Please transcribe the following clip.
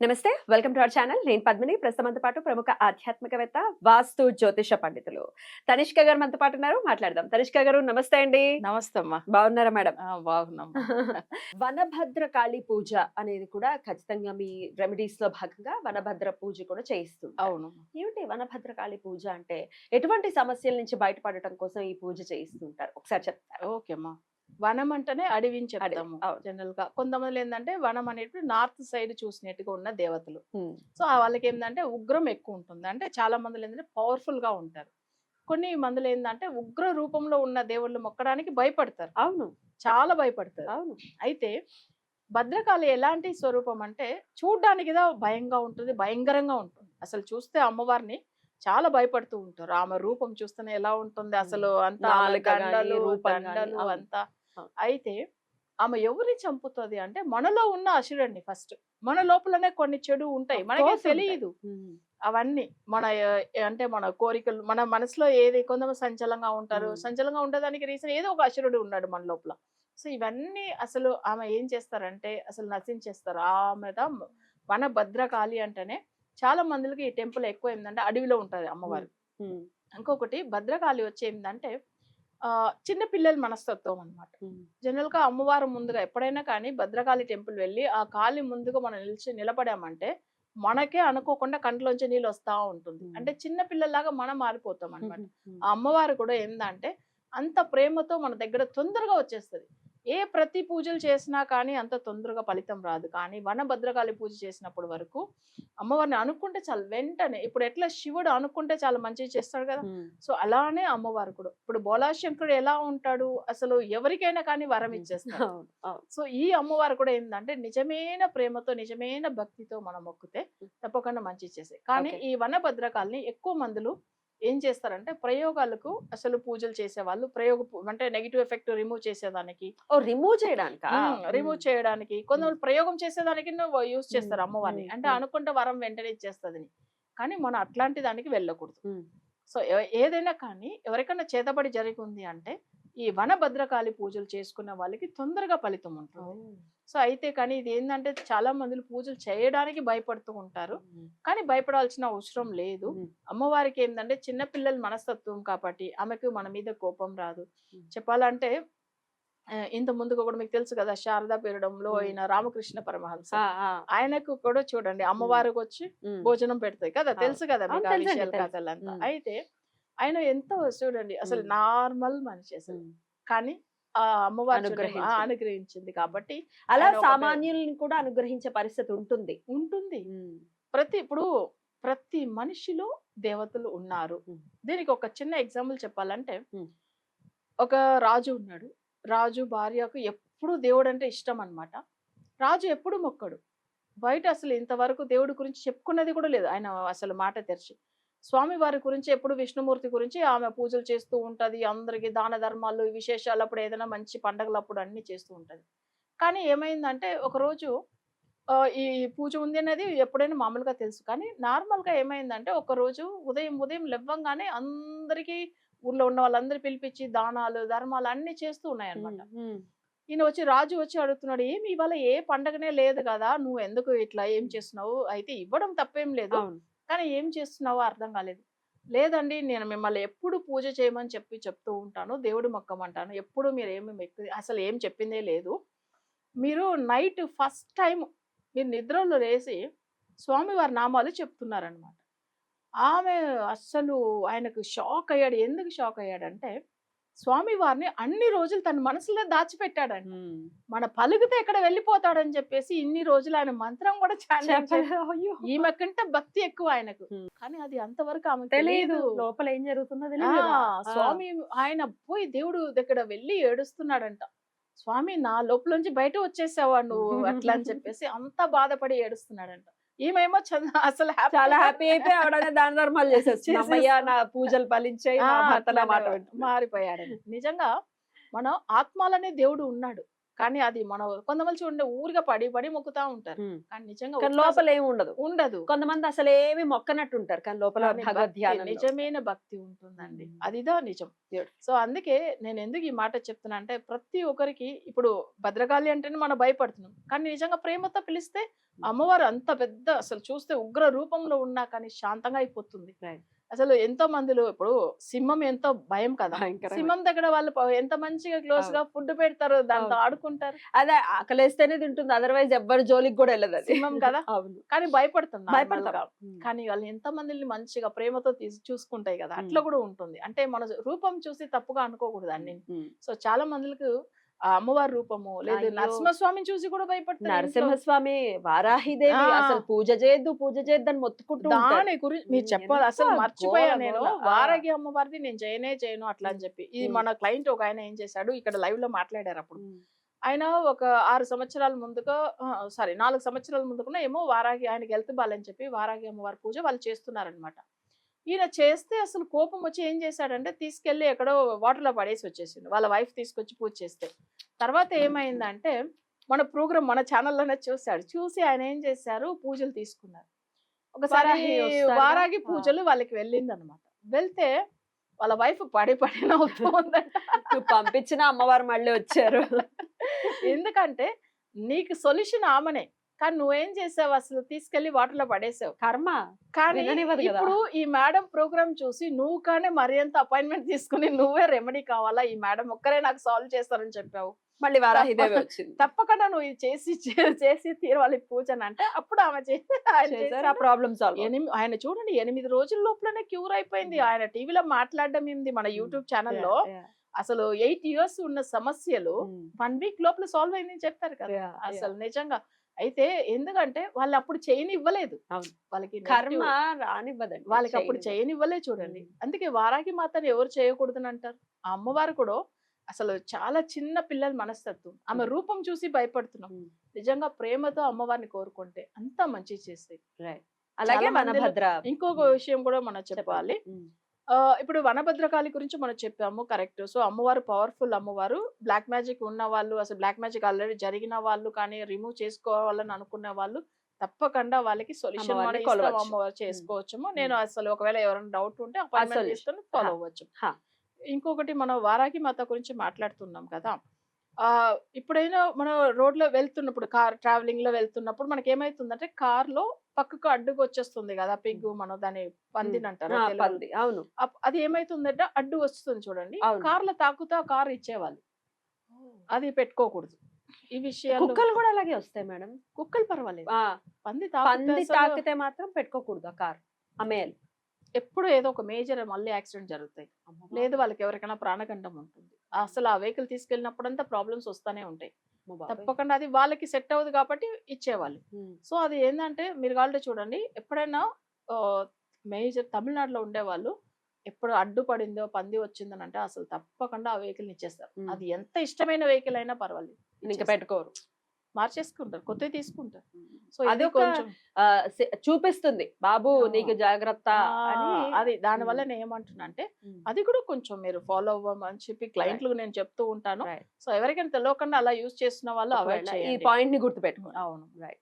నమస్తే welcome to our channel. నేను పద్మిని. ప్రస్తుతంతో పాటు ప్రముఖ ఆధ్యాత్మికవేత్త వాస్తు జ్యోతిష పండితులు తనిష్క గారు మనతో పాటు ఉన్నారు. మాట్లాడదాం. తనిష్క గారు నమస్తే అండి. నమస్తే అమ్మా. బాగున్నారా మేడం? బాగున్నాం. వనభద్ర కాళీ పూజ అనేది కూడా ఖచ్చితంగా మీ రెమెడీస్లో భాగంగా వనభద్ర పూజ కూడా చేయిస్తుంది అవును ఏమిటి వనభద్ర కాళీ పూజ అంటే ఎటువంటి సమస్యల నుంచి బయటపడటం కోసం ఈ పూజ చేయిస్తుంటారు? ఒకసారి చెప్తారు? ఓకే అమ్మా. వనం అంటేనే చెప్తాము అవును. జనరల్గా కొంతమంది ఏంటంటే వనం అనేటివి నార్త్ సైడ్ చూసినట్టుగా ఉన్న దేవతలు. సో ఆ వాళ్ళకి ఏంటంటే ఉగ్రం ఎక్కువ ఉంటుంది అంటే చాలా మందిలో ఏంటంటే పవర్ఫుల్గా ఉంటారు. కొన్ని మందులు ఏంటంటే ఉగ్ర రూపంలో ఉన్న దేవుళ్ళు మొక్కడానికి భయపడతారు. అవును. చాలా భయపడతారు. అవును. అయితే భద్రకాళి ఎలాంటి స్వరూపం అంటే చూడ్డానికి భయంగా ఉంటుంది భయంకరంగా ఉంటుంది. అసలు చూస్తే అమ్మవారిని చాలా భయపడుతూ ఉంటారు. ఆమె రూపం చూస్తేనే ఎలా ఉంటుంది అసలు అంత. అంతా. అయితే ఆమె ఎవరిని చంపుతుంది అంటే మనలో ఉన్న అసురుడిని ఫస్ట్ మన లోపలనే కొన్ని చెడు ఉంటాయి. మనకే. తెలియదు. అవన్నీ మన అంటే మన కోరికలు మన మనసులో ఏది కొంతమంది సంచలంగా ఉంటారు. సంచలంగా ఉండడానికి రీజన్ ఏదో ఒక అసురుడు ఉన్నాడు మన లోపల. సో ఇవన్నీ అసలు ఆమె ఏం చేస్తారంటే అసలు నశించేస్తారు. ఆమె వన భద్రకాళి అంటేనే చాలా మందికి ఈ టెంపుల్ ఎక్కువ ఏంటంటే అడవిలో ఉంటది అమ్మవారు. ఇంకొకటి భద్రకాళి వచ్చి ఏంటంటే ఆ చిన్న పిల్లల మనస్తత్వం అన్నమాట. ఉమ్, జనరల్గా అమ్మవారు ముందుగా ఎప్పుడైనా కానీ భద్రకాళి టెంపుల్ వెళ్ళి ఆ కాళి ముందుగా మనం నిలిచి నిలబడామంటే మనకే అనుకోకుండా కంట్లోంచి నీళ్ళు వస్తా ఉంటుంది. అంటే చిన్న పిల్లలాగా మనం మారిపోతాం అన్నమాట. ఉమ్, ఆ అమ్మవారు కూడా ఏందంటే అంత ప్రేమతో మన దగ్గర తొందరగా వచ్చేస్తుంది. ఏ ప్రతి పూజలు చేసినా కానీ అంత తొందరగా ఫలితం రాదు. కానీ వన భద్రకాళి పూజ చేసినప్పుడు వరకు అమ్మవారిని అనుకుంటే చాలు వెంటనే ఇప్పుడు ఎట్లా శివుడు అనుకుంటే చాలా మంచిగా చేస్తాడు కదా. సో అలానే అమ్మవారు కూడా. ఇప్పుడు బోలాశంకరుడు ఎలా ఉంటాడు? అసలు ఎవరికైనా కానీ వరం ఇచ్చేస్తాడు. సో ఈ అమ్మవారు కూడా ఏంటంటే నిజమైన ప్రేమతో నిజమైన భక్తితో మనం మొక్కితే తప్పకుండా మంచి చేసే కానీ. ఈ వనభద్రకాలని ఎక్కువ మందులు ఏం చేస్తారంటే ప్రయోగాలకు అసలు పూజలు చేసేవాళ్ళు ప్రయోగ అంటే నెగిటివ్ ఎఫెక్ట్ రిమూవ్ చేసేదానికి. ఓ రిమూవ్ చేయడానికా? రిమూవ్ చేయడానికి. కొంతమంది ప్రయోగం చేసేదానికి యూజ్ చేస్తారు మ్మ్. అమ్మవారిని. మ్మ్. అంటే. అనుకుంటే వరం వెంటనే ఇచ్చేస్తుందని. కానీ మనం అట్లాంటి దానికి వెళ్ళకూడదు. సో ఏదైనా కానీ ఎవరికైనా చేతబడి జరిగింది అంటే ఈ వనభద్రకాళి పూజలు చేసుకున్న వాళ్ళకి తొందరగా ఫలితం ఉంటుంది. సో అయితే కానీ ఇది ఏంటంటే చాలా మంది పూజలు చేయడానికి భయపడుతూ ఉంటారు. కానీ భయపడాల్సిన అవసరం లేదు. అమ్మవారికి ఏంటంటే చిన్నపిల్లల మనస్తత్వం కాబట్టి ఆమెకు మన మీద కోపం రాదు. చెప్పాలంటే ఇంత ముందుగా కూడా మీకు తెలుసు కదా శారదా పీరియడంలో ఉమ్. అయిన రామకృష్ణ పరమహంస. ఆయనకు కూడా చూడండి అమ్మవారికి వచ్చి భోజనం పెడతాయి కదా. తెలుసు కదా మీకు. కథలంతా. అయితే ఆయన ఎంతో చూడండి అసలు. నార్మల్ మనిషి అసలు. కానీ ఆ అమ్మవారు అనుగ్రహించింది. కాబట్టి అలా సామాన్యుల్ని కూడా అనుగ్రహించే పరిస్థితి ఉంటుంది. ఉంటుంది. ప్రతి ఇప్పుడు ప్రతి మనిషిలో దేవతలు ఉన్నారు. దీనికి ఒక చిన్న ఎగ్జాంపుల్ చెప్పాలంటే. ఒక రాజు ఉన్నాడు. రాజు భార్యకు ఎప్పుడు దేవుడు అంటే ఇష్టం అన్నమాట. రాజు ఎప్పుడు మొక్కడు. బయట అసలు ఇంతవరకు దేవుడి గురించి చెప్పుకున్నది కూడా లేదు. ఆయన అసలు మాట తెరిచి. స్వామి వారి గురించి ఎప్పుడు విష్ణుమూర్తి గురించి ఆమె పూజలు చేస్తూ ఉంటది. అందరికి దాన ధర్మాలు విశేషాలు అప్పుడు ఏదైనా మంచి పండగలు అప్పుడు అన్ని చేస్తూ ఉంటది. కానీ ఏమైందంటే ఒక రోజు ఆ, ఈ పూజ ఉంది అనేది ఎప్పుడైనా మామూలుగా తెలుసు. కానీ నార్మల్గా ఏమైందంటే ఒక రోజు ఉదయం ఉదయం లేవ్వంగానే అందరికీ ఊర్లో ఉన్న వాళ్ళందరూ పిలిపించి దానాలు ధర్మాలు అన్ని చేస్తూ ఉన్నాయన్నమాట. ఈయన వచ్చి రాజు వచ్చి అడుగుతున్నాడు ఏమి ఇవాళ ఏ పండగనే లేదు కదా నువ్వు ఎందుకు ఇట్లా ఏం చేస్తున్నావు? అయితే ఇవ్వడం తప్పేం లేదు. కానీ ఏం చేస్తున్నావో అర్థం కాలేదు. లేదండి నేను మిమ్మల్ని ఎప్పుడు పూజ చేయమని చెప్పి చెప్తూ ఉంటాను దేవుడు మొక్కమంటాను ఎప్పుడు మీరు ఏమి మెక్కు అసలు ఏం చెప్పిందే లేదు. మీరు నైట్ ఫస్ట్ టైం మీరు నిద్రలో లేచి స్వామివారి నామాలు చెప్తున్నారనమాట ఆమె అస్సలు ఆయనకు షాక్ అయ్యాడు. ఎందుకు షాక్ అయ్యాడంటే స్వామివారిని అన్ని రోజులు తన మనసులో దాచిపెట్టాడంట. ఉమ్. మన పలుకుతే ఎక్కడ వెళ్ళిపోతాడని చెప్పేసి ఇన్ని రోజులు ఆయన మంత్రం కూడా. ఈమె కంటే భక్తి ఎక్కువ ఆయనకు. కానీ అది అంతవరకు ఆమె తెలియదు లోపల ఏం జరుగుతుందో తెలియదు. స్వామి ఆయన పోయి దేవుడు దగ్గర వెళ్ళి ఏడుస్తున్నాడంట. స్వామి నా లోపల నుంచి బయట వచ్చేసావా నువ్వు? అట్లా అని చెప్పేసి అంత బాధపడి ఏడుస్తున్నాడంట. ఈమెమో చంద అసలు చాలా హ్యాపీ అయిపోయి ఆవిడ దాన ధర్మాలు. అమ్మయ్య నా పూజలు ఫలించాయి మాట. మారిపోయాడు నిజంగా మనం ఆత్మాలనే దేవుడు ఉన్నాడు కానీ అది మన కొంతమంది చూడండి ఊరిగా పడి పడి మొక్కుతా ఉంటారు. కానీ నిజంగా కానీ లోపల ఏమి ఉండదు. ఉండదు. కొంతమంది అసలు ఏమి మొక్కనట్టు ఉంటారు కానీ లోపల నిజమైన భక్తి ఉంటుందండి. అదిదా నిజం. సో అందుకే నేను ఎందుకు ఈ మాట చెప్తున్నా అంటే ప్రతి ఒక్కరికి ఇప్పుడు భద్రకాళి అంటేనే మనం భయపడుతున్నాం. కానీ నిజంగా ప్రేమతో పిలిస్తే అమ్మవారు అంత పెద్ద అసలు చూస్తే ఉగ్ర రూపంలో ఉన్నా కానీ శాంతంగా అయిపోతుంది. అసలు ఎంతో మందిలో ఇప్పుడు సింహం ఎంతో భయం కదా. సింహం దగ్గర వాళ్ళు ఎంత మంచిగా క్లోజ్గా ఫుడ్ పెడతారు? దాంతో. ఆడుకుంటారు? అదే ఆకలేస్తేనే తింటుంది అదర్వైజ్ ఎవ్వరు జోలికి కూడా వెళ్ళదు సింహం కదా? కానీ భయపడుతుంది normal భయపడతాం గా. కానీ వాళ్ళు ఎంత మందిని మంచిగా ప్రేమతో తీసి చూసుకుంటాయి కదా అట్లా కూడా ఉంటుంది. అంటే మన రూపం చూసి తప్పుగా అనుకోకూడదు అన్ని. సో చాలా మందికి ఆ అమ్మవారి రూపము లేదు. నరసింహస్వామిని చూసి కూడా భయపడతారు. నరసింహస్వామి వారాహిదేవి. అసలు పూజ చేయొద్దు పూజ చేయొద్దని మొత్తుకుంటూ ఉంటారు. దాని గురించి మీరు చెప్పాలి అసలు మర్చిపోయా నేను. వారాగి అమ్మవారిది నేను చేయనే చేయను అట్లా అని చెప్పి ఇది. మన క్లయింట్ ఒక ఆయన ఏం చేశాడు ఇక్కడ లైవ్లో మాట్లాడారు అప్పుడు. ఆయన ఒక ఆరు సంవత్సరాల ముందుగా సారీ నాలుగు సంవత్సరాల ముందుకున్న ఏమో వారాగి ఆయనకి హెల్త్ బాగాలని చెప్పి వారాగి అమ్మవారి పూజ వాళ్ళు చేస్తున్నారనమాట ఈయన చేస్తే అసలు కోపం వచ్చి ఏం చేశాడంటే తీసుకెళ్ళి ఎక్కడో వాటర్లో పడేసి వచ్చేసిండు. వాళ్ళ వైఫ్ తీసుకొచ్చి పూజ చేస్తే. తర్వాత ఏమైందంటే మన ప్రోగ్రామ్ మన ఛానల్లోనే చూశాడు. చూసి ఆయన ఏం చేశారు? పూజలు తీసుకున్నారు. ఒకసారి? వారాగి. పూజలు వాళ్ళకి వెళ్ళింది అనమాట వెళ్తే వాళ్ళ వైఫ్ పడి పడి నవ్వుతూ ఉందంట నువ్వు పంపించిన అమ్మవారు మళ్ళీ వచ్చారు. ఎందుకంటే నీకు సొల్యూషన్ ఆమెనే. కానీ నువ్వేం చేసావు? అసలు తీసుకెళ్ళి వాటర్లో పడేసావు. కర్మ. కానీ. ఇప్పుడు ఈ మేడం ప్రోగ్రామ్ చూసి నువ్వు కానీ మరి ఎంత అపాయింట్మెంట్ తీసుకుని నువ్వే రెమెడీ కావాలా? ఈ మేడం ఒక్కరే నాకు సాల్వ్ చేస్తారని చెప్పావు. మళ్ళీ వారాహిదేవి వచ్చింది. తప్పకుండా నువ్వు ఇది చేసి చేసి తీరవాలి పూజన అంటే అప్పుడు ఆమె చేసి ఆయన చేశారు. ఆ చేసిండు. ప్రాబ్లం సాల్వ్ ఆయన చూడండి ఎనిమిది రోజుల లోపలనే క్యూర్ అయిపోయింది. ఆయన టీవీలో మాట్లాడడం ఏంది మన యూట్యూబ్ ఛానల్లో? అసలు ఎయిట్ ఇయర్స్ ఉన్న సమస్యలు వన్ వీక్ లోపల సాల్వ్ అయిందని చెప్పారు కదా. అసలు నిజంగా అయితే ఎందుకంటే వాళ్ళు అప్పుడు చేయని ఇవ్వలేదు. వాళ్ళకి కర్మ రానివ్వదండి వాళ్ళకి అప్పుడు చేయనివ్వదు. చేయనివ్వలే చూడండి. అందుకే వారాకి మాతని ఎవరు చేయకూడదని అంటారు ఆ అమ్మవారు కూడా అసలు చాలా చిన్న పిల్లల మనస్తత్వం ఆమె. రూపం చూసి భయపడుతున్నాం. నిజంగా ప్రేమతో అమ్మవారిని కోరుకుంటే అంత మంచి చేస్తాయి. అలాగే చాలా మందిలో- వనభద్ర ఇంకొక విషయం కూడా మనం చెప్పాలి. ఆ, ఇప్పుడు వనభద్రకాళి గురించి మనం చెప్పాము కరెక్ట్ సో అమ్మవారు పవర్ఫుల్ అమ్మవారు బ్లాక్ మ్యాజిక్ ఉన్న వాళ్ళు అసలు బ్లాక్ మ్యాజిక్ ఆల్రెడీ జరిగిన వాళ్ళు కానీ రిమూవ్ చేసుకోవాలని అనుకున్న వాళ్ళు తప్పకుండా వాళ్ళకి సొల్యూషన్ అమ్మవారిని కొలవచ్చు. అమ్మవారు చేసుకోవచ్చేమో నేను అసలు ఒకవేళ ఎవరైనా డౌట్ ఉంటే అపాయింట్మెంట్ solution. తీసుకొని ఫాలో హా. అవ్వచ్చు హా. ఇంకొకటి మనం వారాకి మాత గురించి మాట్లాడుతున్నాం కదా ఆ ఇప్పుడైనా మనం రోడ్లో వెళ్తున్నప్పుడు కార్ ట్రావెలింగ్లో వెళ్తున్నప్పుడు మనకి ఏమైతుందంటే కార్లో పక్కకు అడ్డుకు వచ్చేస్తుంది కదా పిగ్గు మనం దాన్ని పందిని అంటారు. పంది. అవును. అది ఏమైతుందంటే అడ్డు వస్తుంది చూడండి. కార్లో తాకుతా కార్ ఇచ్చేవాళ్ళు. అది పెట్టుకోకూడదు. ఈ విషయాలు కుక్కలు కూడా అలాగే వస్తాయి మేడం. కుక్కలు పర్వాలేదు. పంది పంది తాకితే మాత్రం పెట్టుకోకూడదు ఆ కార్. అమ్మేయాలి ఎప్పుడు ఏదో ఒక మేజర్ మళ్ళీ యాక్సిడెంట్ జరుగుతాయి. లేదు వాళ్ళకి ఎవరికైనా ప్రాణగండం ఉంటుంది. అసలు ఆ వెహికల్ తీసుకెళ్ళినప్పుడంతా ప్రాబ్లమ్స్ వస్తానే ఉంటాయి. తప్పకుండా అది వాళ్ళకి సెట్ అవ్వదు కాబట్టి ఇచ్చేవాళ్ళు. సో అది ఏంటంటే మీరు కావాలంటే చూడండి ఎప్పుడైనా మేజర్ తమిళనాడులో ఉండేవాళ్ళు ఎప్పుడు అడ్డుపడిందో పంది వచ్చిందని అంటే అసలు తప్పకుండా ఆ వెహికల్ ఇచ్చేస్తారు. అది ఎంత ఇష్టమైన వెహికల్ అయినా పర్వాలేదు ఇంకా. పెట్టుకోరు మార్చేసుకుంటారు కొత్తవి తీసుకుంటారు సో అది కొంచెం చూపిస్తుంది బాబు. నీకు జాగ్రత్త అని అది దాని వల్ల ఉమ్. నేను ఏమంటున్నా అంటే. అది కూడా కొంచెం మీరు ఫాలో అవ్వమని చెప్పి క్లయింట్లు నేను చెప్తూ ఉంటాను. సో ఎవరికైనా తెలియకుండా అలా యూజ్ చేస్తున్న వాళ్ళు అవాయిడ్ ఈ పాయింట్ని గుర్తు పెట్టుకోండి అవును రైట్